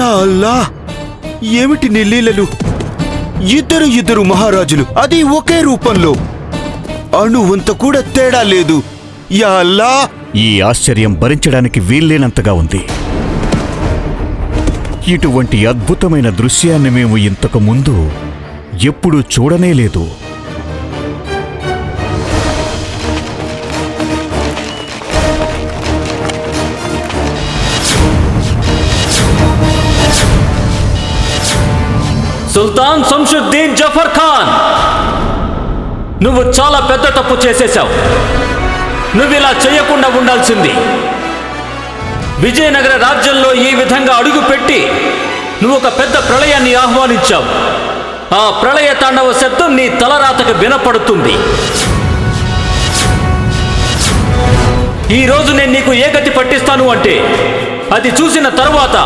Yeah అల్లా! ఏమిటి నీ లీలలు? ఇద్దరు ఇద్దరు మహారాజులు అది ఒకే రూపంలో. అణువంత కూడా తేడా లేదు. యా అల్లా! ఈ ఆశ్చర్యం భరించడానికి వీల్లేనంతగా ఉంది. ఇటువంటి అద్భుతమైన దృశ్యాన్ని మేము ఇంతకు ముందు ఎప్పుడూ చూడనే లేదు. సుల్తాన్ శంషుద్దీన్ జఫర్ ఖాన్. నువ్వు చాలా పెద్ద తప్పు చేసేశావు. నువ్వు ఇలా చేయకుండా ఉండాల్సింది. విజయనగర రాజ్యంలో ఈ విధంగా అడుగుపెట్టి నువ్వు ఒక పెద్ద ప్రళయాన్ని ఆహ్వానించావు. ఆ ప్రళయ తాండవ శబ్దం నీ తలరాతకు వినపడుతుంది. ఈరోజు నేను నీకు ఏ గతి పట్టిస్తాను అంటే అది చూసిన తరువాత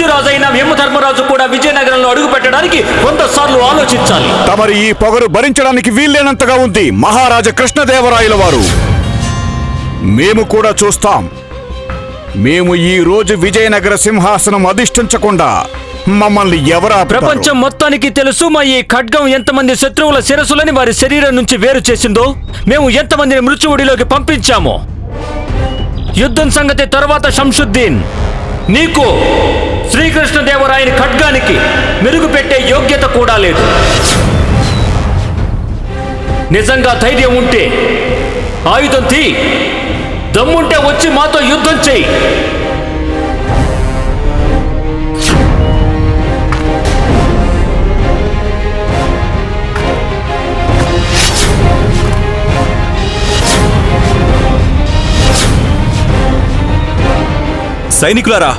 నృత్యరాజైన యమధర్మరాజు కూడా విజయనగరంలో అడుగు పెట్టడానికి వంద సార్లు ఆలోచించాలి. తమరి ఈ పొగరు భరించడానికి వీల్లేనంతగా ఉంది. మహారాజ కృష్ణదేవరాయల వారు. మేము కూడా చూస్తాం. మేము ఈ రోజు విజయనగర సింహాసనం అధిష్ఠించకుండా మమ్మల్ని ఎవరా ప్రపంచం మొత్తానికి తెలుసు మా ఈ ఖడ్గం ఎంతమంది శత్రువుల శిరసులని వారి శరీరం నుంచి వేరు చేసిందో మేము ఎంతమందిని మృత్యువుడిలోకి పంపించామో. యుద్ధం సంగతి తర్వాత శంషుద్దీన్. నీకు శ్రీకృష్ణదేవరాయని ఖడ్గానికి మెరుగు పెట్టే యోగ్యత కూడా లేదు. నిజంగా ధైర్యం ఉంటే ఆయుధం తీ దమ్ముంటే వచ్చి మాతో యుద్ధం చెయ్యి సైనికులారా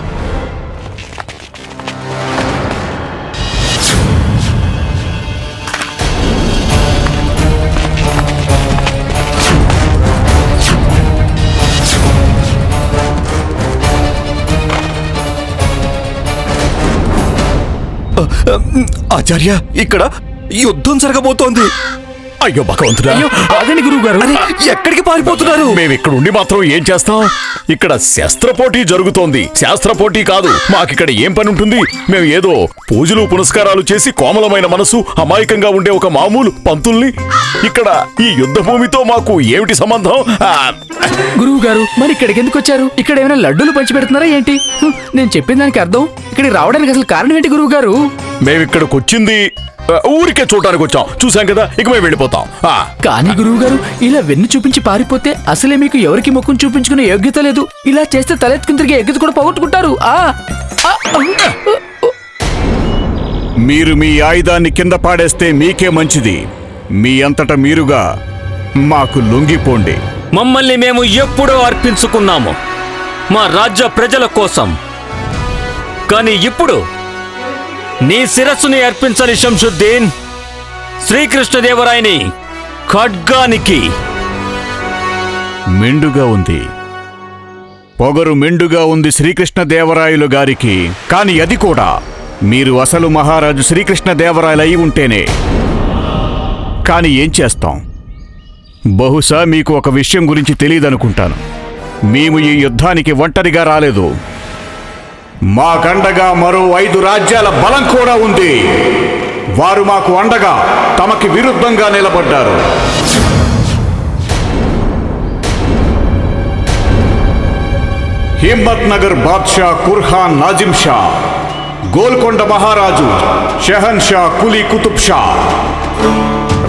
ఆచార్య ఇక్కడ యుద్ధం జరగబోతోంది. అయ్యో భగవంతుడా. ఆగండి గురువు గారు అరే, ఎక్కడికి పారిపోతున్నారు? మేము ఇక్కడ ఉండి మాత్రం ఏం చేస్తాం? ఇక్కడ శస్త్ర పోటీ జరుగుతోంది. శాస్త్ర పోటీ కాదు మాకిక్కడ ఏం పని ఉంటుంది? మేము ఏదో పూజలు పునస్కారాలు చేసి కోమలమైన మనసు అమాయకంగా ఉండే ఒక మామూలు పంతుల్ని ఇక్కడ ఈ యుద్ధ భూమితో మాకు ఏమిటి సంబంధం? గురువు గారు మరి ఇక్కడికి ఎందుకు వచ్చారు? ఇక్కడ ఏమైనా లడ్డూలు పంచి పెడుతున్నారా ఏంటి నేను చెప్పిన దానికి అర్థం? ఇక్కడికి రావడానికి అసలు కారణం ఏంటి గురువు గారు మేము ఇక్కడికి వచ్చింది ఊరికే చూడటానికి వచ్చాం. చూసాం కదా ఇక మేము వెళ్ళిపోతాం. ఆ, కానీ గురువు గారు ఇలా వెన్ను చూపించి పారిపోతే అసలే మీకు ఎవరికి ముఖం చూపించుకునే యోగ్యత లేదు. ఇలా చేస్తే తలెత్తుకుని తిరిగే యోగ్యత కూడా పోగొట్టుకుంటారు. ఆ. ఆ, ఆ, మీరు మీ ఆయుధాన్ని కింద పాడేస్తే మీకే మంచిది. మీ అంతట మీరుగా మాకు లొంగిపోండి. మమ్మల్ని మేము ఎప్పుడో అర్పించుకున్నాము. మా రాజ్య ప్రజల కోసం. కానీ ఇప్పుడు నీ శిరస్సుని అర్పించని శంషుద్దీన్ శ్రీకృష్ణదేవరాయని ఖడ్గానికి. మెండుగా ఉంది. పొగరు మెండుగా ఉంది శ్రీకృష్ణదేవరాయలు గారికి. కాని అది కూడా మీరు అసలు మహారాజు శ్రీకృష్ణదేవరాయలు అయి ఉంటేనే. కాని ఏం చేస్తాం? బహుశా మీకు ఒక విషయం గురించి తెలియదనుకుంటాను. మేము ఈ యుద్ధానికి ఒంటరిగా రాలేదు. మాకండగా మరో ఐదు రాజ్యాల బలం కూడా ఉంది. వారు మాకు అండగా తమకి విరుద్ధంగా నిలబడ్డారు. హిమ్మత్ నగర్ బాద్షా కుర్హాన్ నాజిమ్ షా గోల్కొండ మహారాజు షెహన్ షా కులీ కుతుబ్ షా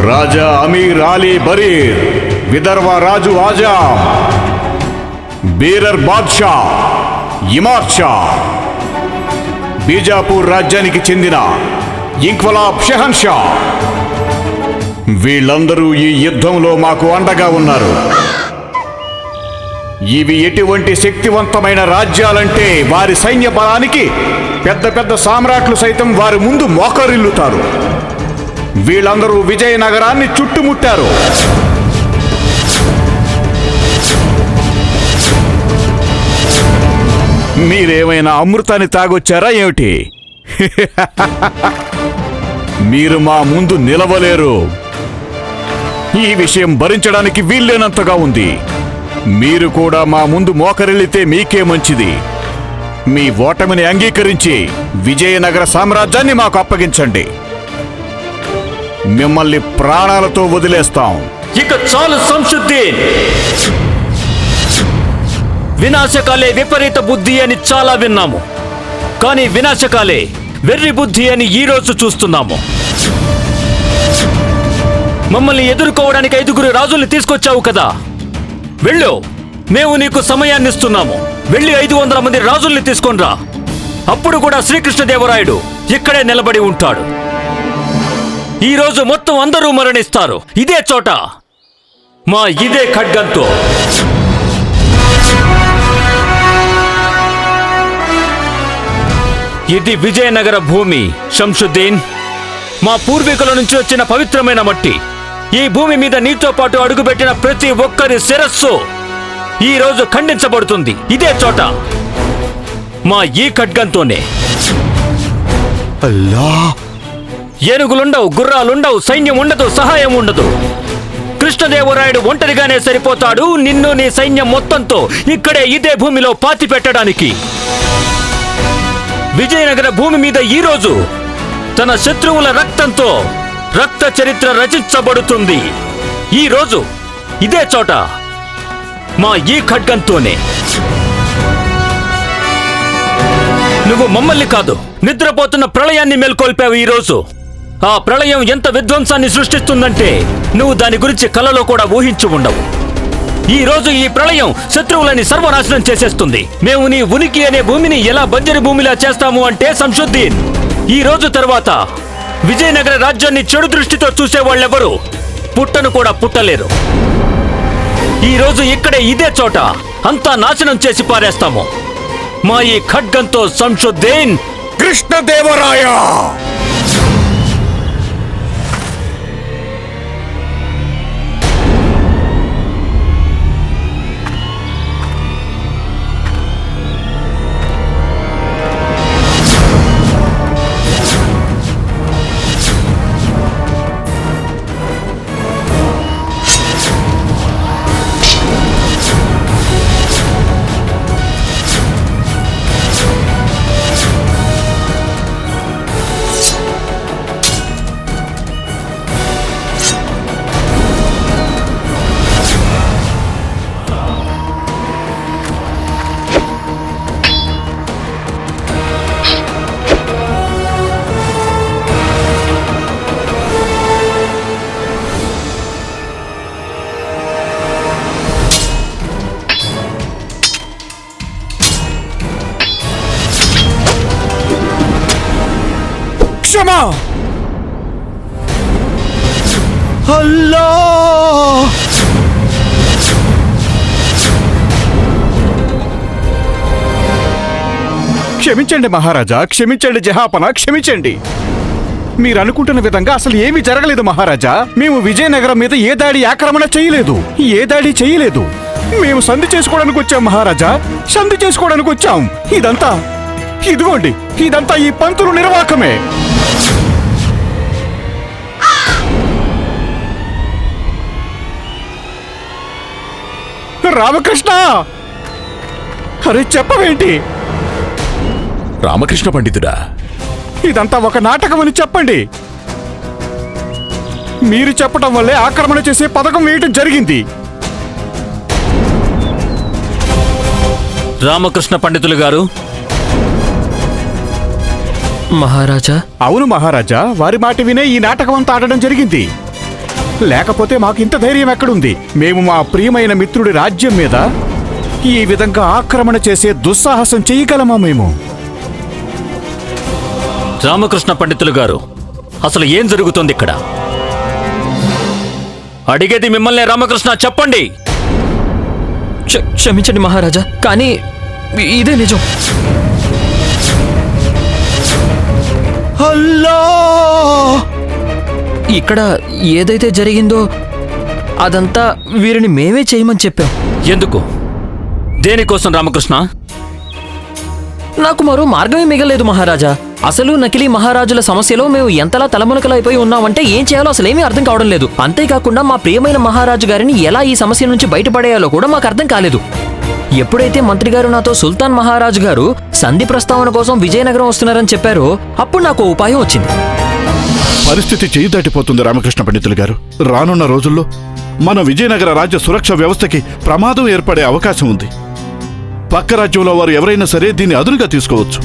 రాజా అమీర్ అలీ బరీర్ విదర్భ రాజు ఆజాం బీరర్ బాద్షా ఇమార్ షా బీజాపూర్ రాజ్యానికి చెందిన ఇంక్వలాబ్ షెహన్షా వీళ్ళందరూ ఈ యుద్ధంలో మాకు అండగా ఉన్నారు. ఇవి ఎటువంటి శక్తివంతమైన రాజ్యాలంటే వారి సైన్య బలానికి పెద్ద పెద్ద సామ్రాట్లు సైతం వారి ముందు మోకరిల్లుతారు. వీళ్ళందరూ విజయనగరాన్ని చుట్టుముట్టారు. మీరేమైనా అమృతాన్ని తాగొచ్చారా ఏమిటి? మీరు మా ముందు నిలవలేరు. ఈ విషయం భరించడానికి వీల్లేనంతగా ఉంది. మీరు కూడా మా ముందు మోకరిల్లితే మీకే మంచిది. మీ ఓటమిని అంగీకరించి విజయనగర సామ్రాజ్యాన్ని మాకు అప్పగించండి. మిమ్మల్ని ప్రాణాలతో వదిలేస్తాం. ఇక చాలు సంశుద్ధి! వినాశకాలే విపరీత బుద్ధి అని చాలా విన్నాము. కానీ వినాశకాలే వెర్రి బుద్ధి అని ఈ రోజు చూస్తున్నాము. మమ్మల్ని ఎదుర్కోవడానికి ఐదుగురు రాజుల్ని తీసుకొచ్చావు కదా. వెళ్ళు మేము నీకు సమయాన్ని ఇస్తున్నాము. వెళ్ళి ఐదు వందల మంది రాజుల్ని తీసుకొనిరా అప్పుడు కూడా శ్రీకృష్ణదేవరాయుడు ఇక్కడే నిలబడి ఉంటాడు. ఈ రోజు మొత్తం అందరూ మరణిస్తారు. ఇదే చోట మా ఇదే ఖడ్గంతో. ఇది విజయనగర భూమి శంషుద్దీన్ మా పూర్వీకుల నుంచి వచ్చిన పవిత్రమైన మట్టి. ఈ భూమి మీద నీతో పాటు అడుగుపెట్టిన ప్రతి ఒక్కరి శిరస్సు ఈ రోజు ఖండించబడుతుంది. ఇదే చోట. మా ఈ ఖడ్గంతోనే. అల్లా. ఏనుగులుండవు గుర్రాలుండవు సైన్యం ఉండదు సహాయం ఉండదు కృష్ణదేవరాయుడు ఒంటరిగానే సరిపోతాడు నిన్ను నీ సైన్యం మొత్తంతో ఇక్కడే ఇదే భూమిలో పాతి పెట్టడానికి విజయనగర భూమి మీద ఈ రోజు తన శత్రువుల రక్తంతో రక్త చరిత్ర రచించబడుతుంది. ఈ రోజు ఇదే చోట మా ఈ ఖడ్గంతోనే. నువ్వు మమ్మల్ని కాదు నిద్రపోతున్న ప్రళయాన్ని మేల్కొల్పావు ఈ రోజు ఆ ప్రళయం ఎంత విధ్వంసాన్ని సృష్టిస్తుందంటే నువ్వు దాని గురించి కలలో కూడా ఊహించి ఉండవు. ఈ రోజు ఈ ప్రళయం శత్రువులని సర్వనాశనం చేసేస్తుంది. మేము నీ ఉనికి అనే భూమిని ఎలా బంజరి భూమిలా చేస్తాము అంటే సంశుద్దీన్ ఈ రోజు తర్వాత విజయనగర రాజ్యాన్ని చెడు దృష్టితో చూసే వాళ్ళెవరు పుట్టను కూడా పుట్టలేరు. ఈ రోజు ఇక్కడే ఇదే చోట అంతా నాశనం చేసి పారేస్తాము. మా ఈ ఖడ్గంతో సంశుద్ధీన్. కృష్ణదేవరాయ! క్షమా అల్లా క్షమించండి మహారాజా క్షమించండి జహాపన క్షమించండి. మీరు అనుకుంటున్న విధంగా అసలు ఏమీ జరగలేదు మహారాజా. మేము విజయనగరం మీద ఏ దాడి ఆక్రమణ చేయలేదు. ఏ దాడి చేయలేదు. మేము సంధి చేసుకోవడానికి వచ్చాం మహారాజా. సంధి చేసుకోవడానికి వచ్చాం. ఇదంతా. ఇదిగోండి ఇదంతా ఈ పంతులు నిర్వాకమే రామకృష్ణ! అరే చెప్పవేంటి? రామకృష్ణ పండితుడా? ఇదంతా ఒక నాటకమని చెప్పండి. మీరు చెప్పడం వల్లే ఆక్రమణ చేసే పథకం వేయటం జరిగింది. రామకృష్ణ పండితులు గారు. మహారాజా? అవును మహారాజా వారి మాట వినే ఈ నాటకం అంతా ఆడడం జరిగింది. లేకపోతే మాకు ఇంత ధైర్యం ఎక్కడుంది? మేము మా ప్రియమైన మిత్రుడి రాజ్యం మీద ఈ విధంగా ఆక్రమణ చేసే దుస్సాహసం చేయగలమా మేము? రామకృష్ణ పండితులు గారు అసలు ఏం జరుగుతుంది ఇక్కడ? అడిగేది మిమ్మల్ని రామకృష్ణ చెప్పండి! క్ష- క్షమించండి మహారాజా కానీ ఇదే నిజం. అల్లా! ఇక్కడ ఏదైతే జరిగిందో అదంతా వీరిని మేమే చేయమని చెప్పాం. ఎందుకు? దేనికోసం రామకృష్ణ? నాకు మరో మార్గమే మిగలేదు మహారాజా. అసలు నకిలీ మహారాజుల సమస్యలో మేము ఎంతలా తలమునకలైపోయి ఉన్నామంటే ఏం చేయాలో అసలేమీ అర్థం కావడం లేదు. అంతేకాకుండా మా ప్రియమైన మహారాజు గారిని ఎలా ఈ సమస్య నుంచి బయటపడేయాలో కూడా మాకు అర్థం కాలేదు. ఎప్పుడైతే మంత్రి గారు నాతో సుల్తాన్ మహారాజు గారు సంధి ప్రస్తావన కోసం విజయనగరం వస్తున్నారని చెప్పారో అప్పుడు నాకు ఉపాయం వచ్చింది. పరిస్థితి చేయి దాటిపోతుంది రామకృష్ణ పండితులు గారు. రానున్న రోజుల్లో మన విజయనగర రాజ్య సురక్ష వ్యవస్థకి ప్రమాదం ఏర్పడే అవకాశం ఉంది. పక్క రాజ్యంలో వారు ఎవరైనా సరే దీన్ని అదునుగా తీసుకోవచ్చు.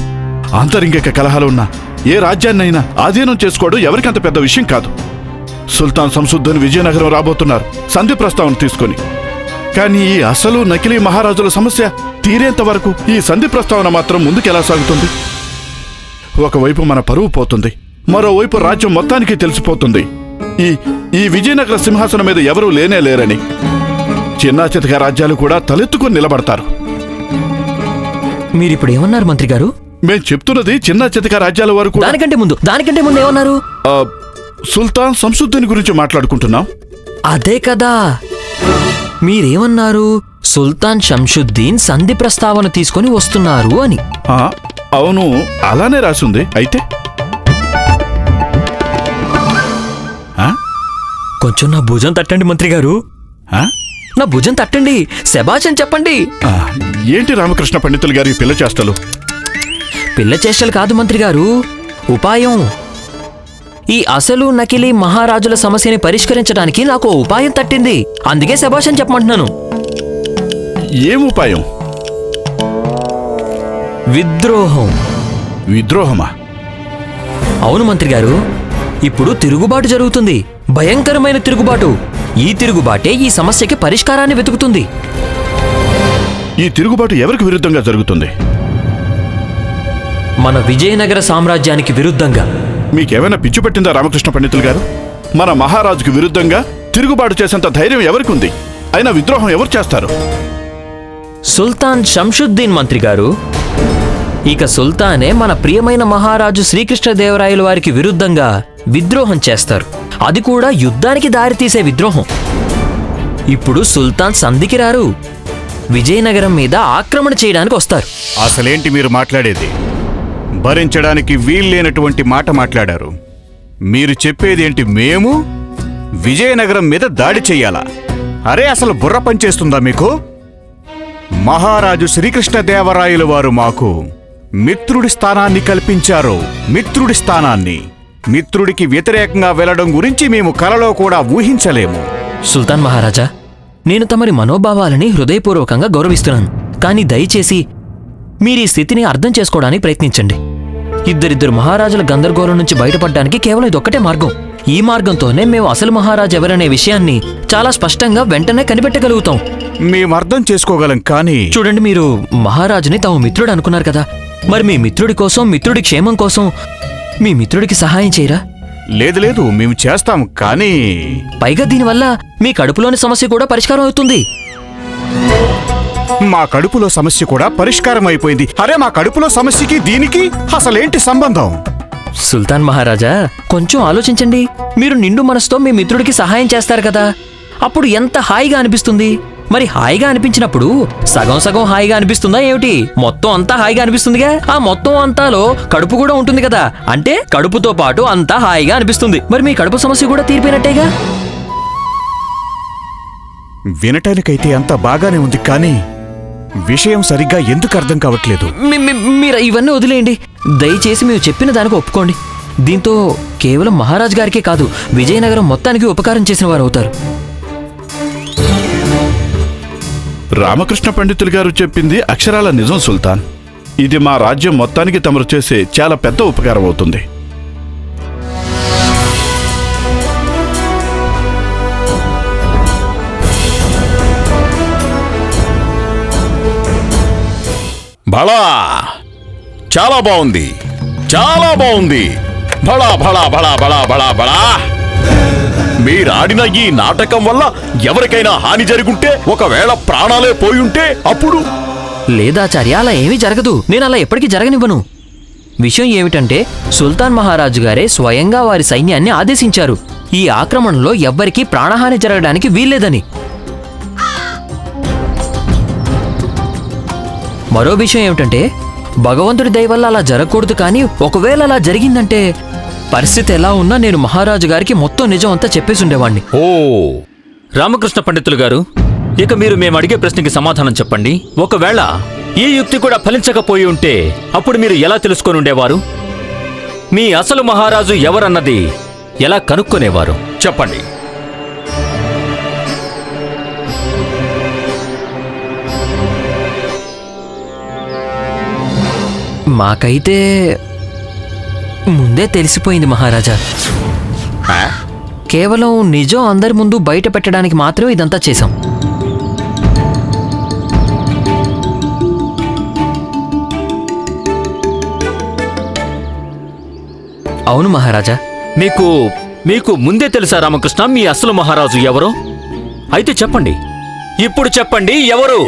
ఆంతరింగిక కలహాలున్నా ఏ రాజ్యాన్నైనా ఆధీనం చేసుకోవడం ఎవరికంత పెద్ద విషయం కాదు. సుల్తాన్ సంసుద్దీన్ విజయనగరం రాబోతున్నారు. సంధి ప్రస్తావన తీసుకొని. కానీ ఈ అసలు నకిలీ మహారాజుల సమస్య తీరేంత వరకు ఈ సంధి ప్రస్తావన మాత్రం ముందుకెలా సాగుతుంది? ఒకవైపు మన పరువు పోతుంది. మరోవైపు రాజ్యం మొత్తానికి తెలిసిపోతుంది. ఈ ఈ విజయనగర సింహాసనం మీద ఎవరూ లేనే లేరని. చిన్నా చితక రాజ్యాలు కూడా తలెత్తుకుని నిలబడతారు. మీరిప్పుడు ఏమన్నారు మంత్రి గారు మేం చెప్తున్నది చిన్న చితక రాజ్యాల వారు కూడా దానికంటే ముందు దానికంటే ముందు ఏమన్నారు? ఆ, సుల్తాన్ సంసుద్దీన్ గురించి మాట్లాడుకుంటున్నాం. అదే కదా. మీరేమన్నారు? సుల్తాన్ షంషుద్దీన్ సంధి ప్రస్తావన తీసుకొని వస్తున్నారు అని. ఆ, అవును అలానే రాసింది. అయితే? కొంచెం నా భుజం తట్టండి మంత్రి గారు? నా భుజం తట్టండి. శబాష్ అని చెప్పండి. ఏంటి రామకృష్ణ పండితులు గారి పిల్ల చేష్టలు? పిల్ల చేష్టలు కాదు మంత్రి గారు. ఉపాయం. ఈ అసలు నకిలీ మహారాజుల సమస్యని పరిష్కరించడానికి నాకు ఉపాయం తట్టింది. అందుకే శబాష్ అని చెప్పమంటున్నాను. ఏం ఉపాయం? విద్రోహం. విద్రోహమా? అవును మంత్రి గారు. ఇప్పుడు తిరుగుబాటు జరుగుతుంది. భయంకరమైన తిరుగుబాటు. ఈ తిరుగుబాటే ఈ సమస్యకి పరిష్కారాన్ని వెతుకుతుంది. ఈ తిరుగుబాటు ఎవరికి విరుద్ధంగా జరుగుతుంది? మన విజయనగర సామ్రాజ్యానికి విరుద్ధంగా. మీకేమైనా పిచ్చి పెట్టిందా రామకృష్ణ పండితులు గారు? మన మహారాజుకు విరుద్ధంగా తిరుగుబాటు చేసేంత ధైర్యం ఎవరికి ఉంది అయినా విద్రోహం ఎవరు చేస్తారు? సుల్తాన్ షంషుద్దీన్ మంత్రి గారు ఇక సుల్తానే మన ప్రియమైన మహారాజు శ్రీకృష్ణదేవరాయల వారికి విరుద్ధంగా విద్రోహం చేస్తారు. అది కూడా యుద్ధానికి దారితీసే విద్రోహం. ఇప్పుడు సుల్తాన్ సంధికి రారు. విజయనగరం మీద ఆక్రమణ చేయడానికి వస్తారు. అసలేంటి మీరు మాట్లాడేది? భరించడానికి వీల్లేనటువంటి మాట మాట్లాడారు. మీరు చెప్పేదేంటి మేము? విజయనగరం మీద దాడి చెయ్యాలా అరే అసలు బుర్ర పనిచేస్తుందా మీకు? మహారాజు శ్రీకృష్ణదేవరాయలు వారు మాకు మిత్రుడి స్థానాన్ని కల్పించారు. మిత్రుడి స్థానాన్ని. మిత్రుడికి వ్యతిరేకంగా వెళ్ళడం గురించి మేము కలలో కూడా ఊహించలేము. సుల్తాన్ మహారాజా నేను తమరి మనోభావాలని హృదయపూర్వకంగా గౌరవిస్తున్నాను. కానీ దయచేసి మీరు ఈ స్థితిని అర్థం చేసుకోవడానికి ప్రయత్నించండి. ఇద్దరిద్దరు మహారాజుల గందరగోళం నుంచి బయటపడడానికి కేవలం ఇదొక్కటే మార్గం. ఈ మార్గంతోనే మేము అసలు మహారాజు ఎవరనే విషయాన్ని చాలా స్పష్టంగా వెంటనే కనిపెట్టగలుగుతాం. మేము అర్థం చేసుకోగలం కానీ చూడండి మీరు మహారాజుని తమ మిత్రుడు అనుకున్నారు కదా. మరి మీ మిత్రుడి కోసం మిత్రుడి క్షేమం కోసం మీ మిత్రుడికి సహాయం చేయరా? లేదు లేదు మేము చేస్తాం కానీ పైగా దీనివల్ల మీ కడుపులోని సమస్య కూడా పరిష్కారం అవుతుంది. మా కడుపులో సమస్య కూడా పరిష్కారం అయిపోయింది. అరే మా కడుపులో సమస్యకి దీనికి అసలేంటి సంబంధం? సుల్తాన్ మహారాజా కొంచెం ఆలోచించండి. మీరు నిండు మనసుతో మీ మిత్రుడికి సహాయం చేస్తారు కదా. అప్పుడు ఎంత హాయిగా అనిపిస్తుంది. మరి హాయిగా అనిపించినప్పుడు సగం సగం హాయిగా అనిపిస్తుందా ఏమిటి? మొత్తం అంతా హాయిగా అనిపిస్తుందిగా? ఆ మొత్తం అంతాలో కడుపు కూడా ఉంటుంది కదా? అంటే కడుపుతో పాటు అంతా హాయిగా అనిపిస్తుంది. మరి మీ కడుపు సమస్య కూడా తీరిపోయినట్టేగా? వినటానికైతే అంత బాగానే ఉంది కానీ విషయం సరిగ్గా ఎందుకు అర్థం కావట్లేదు? మీ- మీ- మీరు ఇవన్నీ వదిలేయండి. దయచేసి మీరు చెప్పిన దానికి ఒప్పుకోండి. దీంతో కేవలం మహారాజ్ గారికే కాదు విజయనగరం మొత్తానికి ఉపకారం చేసిన వారు అవుతారు రామకృష్ణ పండితులు గారు చెప్పింది అక్షరాల నిజం సుల్తాన్. ఇది మా రాజ్యం మొత్తానికి తమరు చేసే చాలా పెద్ద ఉపకారం అవుతుంది. భళా! చాలా బాగుంది చాలా బాగుంది భళా భళా భళా భళా భళా భళా! మీరాడిన ఈ నాటకం వల్ల ఎవరికైనా హాని జరుగుంటే ఒకవేళ ప్రాణాలే పోయుంటే అప్పుడు? లేదాచార్య అలా ఏమీ జరగదు. నేను అలా ఎప్పటికీ జరగనివ్వను. విషయం ఏమిటంటే సుల్తాన్ మహారాజు గారే స్వయంగా వారి సైన్యాన్ని ఆదేశించారు. ఈ ఆక్రమణలో ఎవ్వరికీ ప్రాణహాని జరగడానికి వీల్లేదని. మరో విషయం ఏమిటంటే భగవంతుడి దయ వల్ల అలా జరగకూడదు కానీ ఒకవేళ అలా జరిగిందంటే పరిస్థితి ఎలా ఉన్నా నేను మహారాజు గారికి మొత్తం నిజం అంతా చెప్పేసి ఉండేవాణ్ణి ఓ. రామకృష్ణ పండితులు గారు ఇక మీరు మేము అడిగే ప్రశ్నకి సమాధానం చెప్పండి. ఒకవేళ ఈ యుక్తి కూడా ఫలించకపోయి ఉంటే అప్పుడు మీరు ఎలా తెలుసుకొని ఉండేవారు? మీ అసలు మహారాజు ఎవరన్నది ఎలా కనుక్కునేవారు? చెప్పండి. మాకైతే ముందే తెలిసిపోయింది మహారాజా? కేవలం నిజం అందరి ముందు బయట పెట్టడానికి మాత్రమే ఇదంతా చేశాం. అవును మహారాజా. మీకు మీకు ముందే తెలుసా రామకృష్ణ మీ అసలు మహారాజు ఎవరో? అయితే చెప్పండి. ఇప్పుడు చెప్పండి ఎవరు?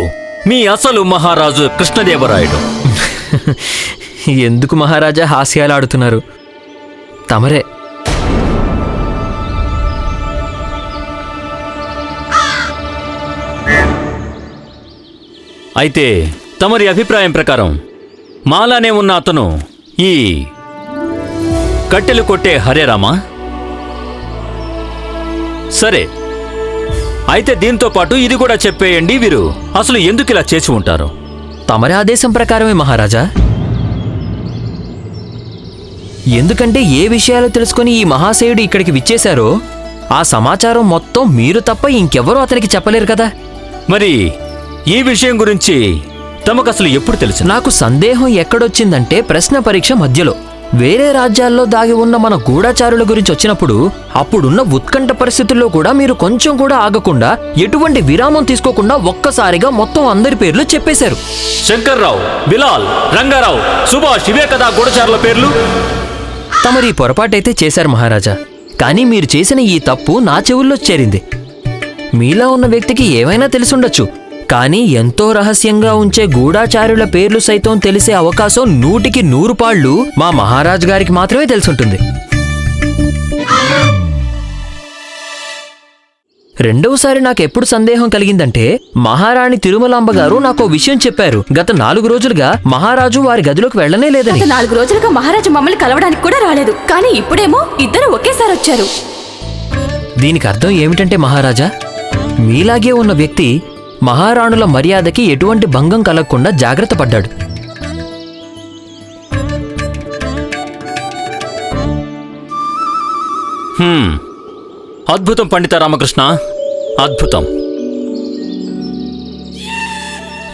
మీ అసలు మహారాజు కృష్ణదేవరాయుడు. ఎందుకు మహారాజా హాస్యాలు ఆడుతున్నారు? తమరే. అయితే తమరి అభిప్రాయం ప్రకారం మాలానే ఉన్న అతను ఈ కట్టెలు కొట్టే హరేరామా సరే. అయితే దీంతో పాటు ఇది కూడా చెప్పేయండి వీరు అసలు ఎందుకు ఇలా చేసి ఉంటారు? తమరి ఆదేశం ప్రకారమే మహారాజా. ఎందుకంటే ఏ విషయాలు తెలుసుకొని ఈ మహాశయుడు ఇక్కడికి విచ్చేశారో ఆ సమాచారం మొత్తం మీరు తప్ప ఇంకెవరూ అతనికి చెప్పలేరు కదా. మరి ఈ విషయం గురించి తమకు అసలు ఎప్పుడు తెలుసు? నాకు సందేహం ఎక్కడొచ్చిందంటే ప్రశ్న పరీక్ష మధ్యలో. వేరే రాజ్యాల్లో దాగి ఉన్న మన గూఢచారుల గురించి వచ్చినప్పుడు అప్పుడున్న ఉత్కంఠ పరిస్థితుల్లో కూడా మీరు కొంచెం కూడా ఆగకుండా ఎటువంటి విరామం తీసుకోకుండా ఒక్కసారిగా మొత్తం అందరి పేర్లు చెప్పేశారు. శంకర్రావు బిలాల్ రంగారావు సుభాష్ ఇవే కదా గూఢచారుల పేర్లు? తమరి ఈ పొరపాటైతే చేశారు మహారాజా. కానీ మీరు చేసిన ఈ తప్పు నా చెవుల్లో చేరింది. మీలా ఉన్న వ్యక్తికి ఏమైనా తెలిసుండొచ్చు. కానీ ఎంతో రహస్యంగా ఉంచే గూఢాచారుల పేర్లు సైతం తెలిసే అవకాశం నూటికి నూరు పాళ్ళు మా మహారాజు గారికి మాత్రమే తెలుసుంటుంది. రెండవసారి నాకు ఎప్పుడు సందేహం కలిగిందంటే మహారాణి తిరుమలాంబ గారు నాకు ఓ విషయం చెప్పారు. గత నాలుగు రోజులుగా మహారాజు వారి గదిలోకి వెళ్ళనే లేదని. నాలుగు రోజులుగా మహారాజు మమ్మల్ని కలవడానికి కూడా రాలేదు. కానీ ఇప్పుడేమో ఇద్దరు ఒకేసారి వచ్చారు. దీనికి అర్థం ఏమిటంటే మహారాజా మీలాగే ఉన్న వ్యక్తి మహారాణుల మర్యాదకి ఎటువంటి భంగం కలగకుండా జాగ్రత్త పడ్డాడు. హ్మ్. అద్భుతం పండిత రామకృష్ణ. అద్భుతం.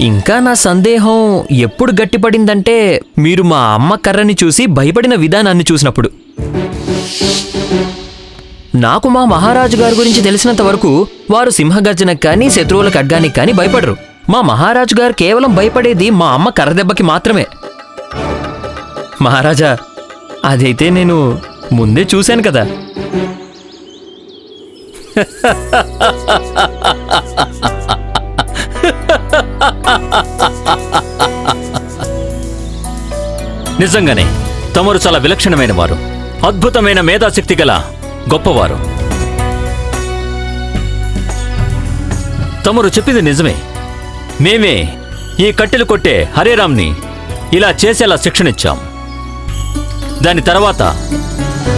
ఇంకా నా సందేహం ఎప్పుడు గట్టిపడిందంటే మీరు మా అమ్మ కర్రని చూసి భయపడిన విధానాన్ని చూసినప్పుడు. నాకు మా మహారాజు గారి గురించి తెలిసినంత వరకు వారు సింహగర్జనకు కానీ శత్రువుల ఖడ్గానికి కానీ భయపడరు. మా మహారాజు గారు కేవలం భయపడేది మా అమ్మ కర్ర దెబ్బకి మాత్రమే. మహారాజా అదైతే నేను ముందే చూశాను కదా. నిజంగానే తమరు చాలా విలక్షణమైన వారు అద్భుతమైన మేధాశక్తి గల గొప్పవారు. తమరు చెప్పింది నిజమే. మేమే ఈ కట్టెలు కొట్టే హరేరామ్ని ఇలా చేసేలా శిక్షణిచ్చాం. దాని తర్వాత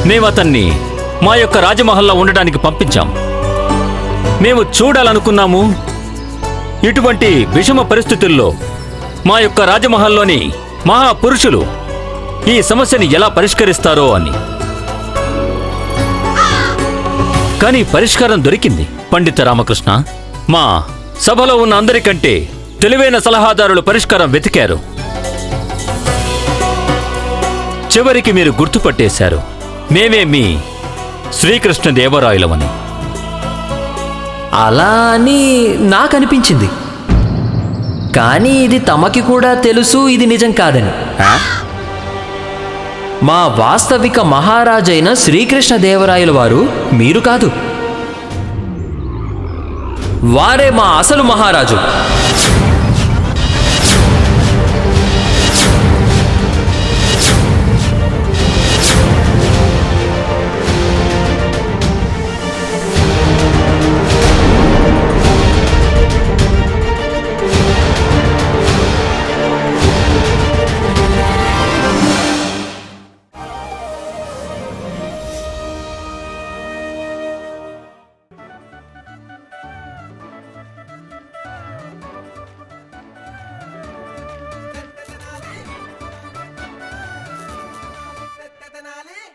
మేము అతన్ని మా యొక్క రాజమహల్లో ఉండడానికి పంపించాం. మేము చూడాలనుకున్నాము ఇటువంటి విషమ పరిస్థితుల్లో మా యొక్క రాజమహల్లోని మహాపురుషులు ఈ సమస్యని ఎలా పరిష్కరిస్తారో అని. కానీ పరిష్కారం దొరికింది పండిత రామకృష్ణ. మా సభలో ఉన్న అందరికంటే తెలివైన సలహాదారులు పరిష్కారం వెతికారు. చివరికి మీరు గుర్తుపట్టేశారు మేమే మీ శ్రీకృష్ణదేవరాయలమని. అలా అని నాకు అనిపించింది కానీ ఇది తమకి కూడా తెలుసు ఇది నిజం కాదని? మా వాస్తవిక మహారాజైన శ్రీకృష్ణ దేవరాయల వారు మీరు కాదు. వారే మా అసలు మహారాజు.